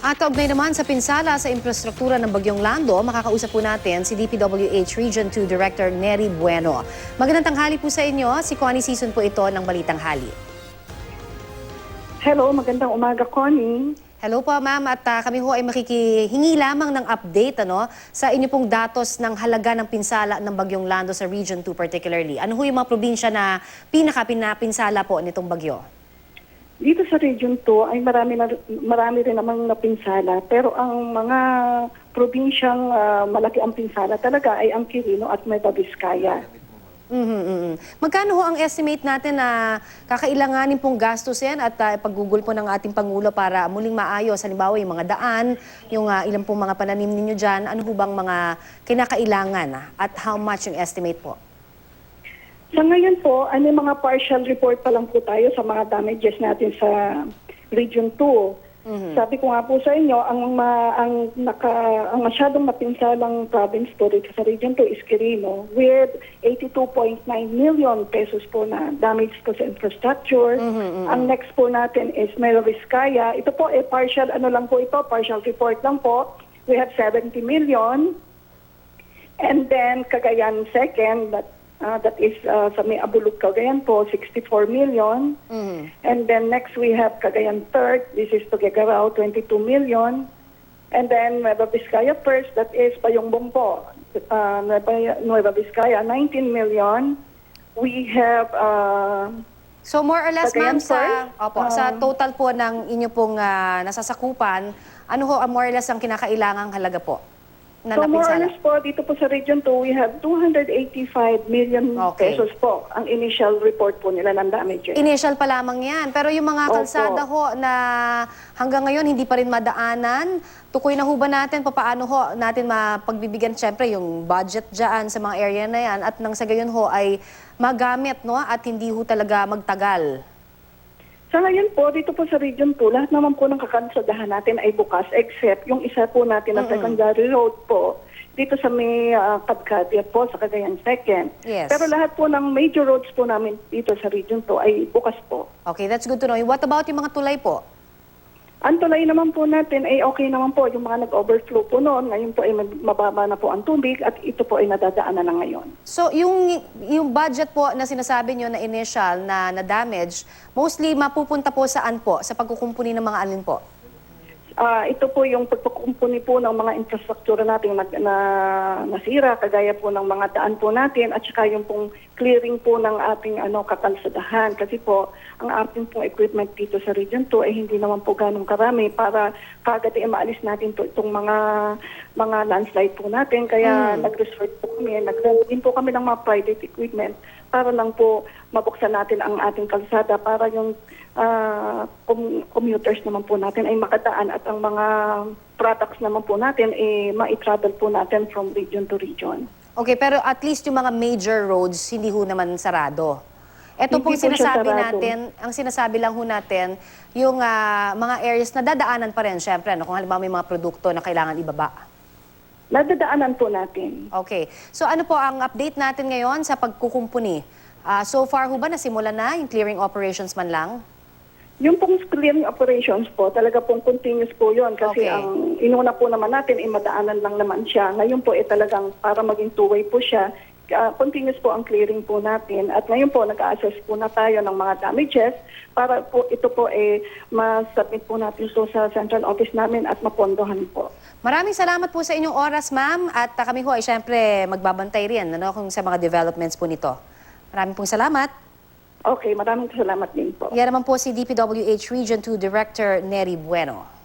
At kaugnay naman sa pinsala sa infrastruktura ng Bagyong Lando, makakausap po natin si DPWH Region 2 Director Neri Bueno. Magandang tanghali po sa inyo. Si Connie Season po ito ng Balitang Hali. Hello, magandang umaga, Connie. Hello po ma'am at ah, kami ho ay makikihingi lamang ng update ano, sa inyo pong datos ng halaga ng pinsala ng Bagyong Lando sa Region 2 particularly. Ano ho yung mga probinsya na pinaka-pinapinsala po nitong bagyo? Dito sa Region 2 ay marami, na, marami rin namang napinsala. Pero ang mga probinsyang ah, malaki ang pinsala talaga ay ang Quirino at Nueva Vizcaya. Mhm, mhm. Magkano ho ang estimate natin na kakailanganin pong gastos yan at uh, paggugol po ng ating Pangulo para muling maayos, halimbawa yung mga daan, yung uh, ilang pong mga pananim ninyo dyan, ano ho bang mga kinakailangan ah, at how much yung estimate po? Sa ngayon po, ano mga partial report pa lang po tayo sa mga damages natin sa Region 2. Sabi ko nga po sa inyo, ang ma, ang naka ang masyadong napinsalang province po dito sa Region 2 is Quirino with 82.9 million pesos po na damage po sa infrastructure. Ang next po natin is Nueva Vizcaya. Ito po eh partial ano lang po ito, partial report lang po. We have 70 million. And then Cagayan second, that, uh, that is uh, sa may Abulog, Cagayan po, 64 million. Mhm. And then next we have Cagayan third, this is Tuguegarao, 22 million. And then Nueva Vizcaya first, that is Bayongbong po, uh, Nueva, Nueva Vizcaya, 19 million. We have uh, So more or less ma'am sa opo, sa total po ng inyo pong ah, nasasakupan, ano ho ang more or less ang kinakailangang halaga po na So more or napinsala? less po, dito po sa Region 2, we have 285 million Okay. pesos po ang initial report po nila ng damages. Initial pa lamang yan. Pero yung mga Opo. kalsada ho na hanggang ngayon hindi pa rin madaanan, tukoy na ho ba natin paano ho natin mapagbibigyan syempre yung budget dyan sa mga area na yan at nang sa gayon ho ay magamit no at hindi ho talaga magtagal. Sa ngayon po, dito po sa Region 2, lahat naman po ng kakalsadahan natin ay bukas except yung isa po natin na secondary road po dito sa may uh, Kabkadya po sa Cagayan Second. Yes. Pero lahat po ng major roads po namin dito sa Region 2 ay bukas po. Okay, that's good to know. What about yung mga tulay po? Ang tulay naman po natin ay okay naman po yung mga nag-overflow po noon. Ngayon po ay mababa na po ang tubig at ito po ay nadadaanan na ngayon. So, yung, yung budget po na sinasabi nyo na initial na, na damage, mostly mapupunta po saan po? Sa pagkukumpuni ng mga alin po? Ah, ito po yung pagkukumpuni po ng mga infrastruktura natin na, na nasira, kagaya po ng mga daan po natin at saka yung pong clearing po ng ating ano kakalsadahan. Kasi po ang ating pong equipment dito sa Region 2 ay hindi naman po ganong karami. Para kagad ay maalis natin to itong mga mga landslide po natin. Kaya nag-resort po kami, nag-rent po kami ng mga private equipment para lang po mabuksan natin ang ating kalsada para yung com- commuters naman po natin ay makadaan at ang mga products naman po natin eh ma-travel po natin from region to region. Okay, pero at least yung mga major roads, hindi ho naman sarado. Ito Hindi pong po sinasabi natin, ang sinasabi lang ho natin, yung ah, mga areas na dadaanan pa rin, syempre, ano, kung halimbawa may mga produkto na kailangan ibaba. Nadadaanan po natin. Okay. So ano po ang update natin ngayon sa pagkukumpuni? Ah, so far ho ba nasimula na yung clearing operations man lang? Yung pong clearing operations po, talaga pong continuous po yon kasi Okay. ang inuna po naman natin ay madaanan lang naman siya. Ngayon po ay talagang para maging two-way po siya, ah, continuous po ang clearing po natin. At ngayon po nag-assess po na tayo ng mga damages para po ito po ay ma-submit po natin ito sa central office namin at mapondohan po. Maraming salamat po sa inyong oras, ma'am. At ah, kami ho ay syempre magbabantay rin ano, kung sa mga developments po nito. Maraming pong salamat. Okay, maraming salamat din po. Yan naman po si DPWH Region 2 Director Neri Bueno.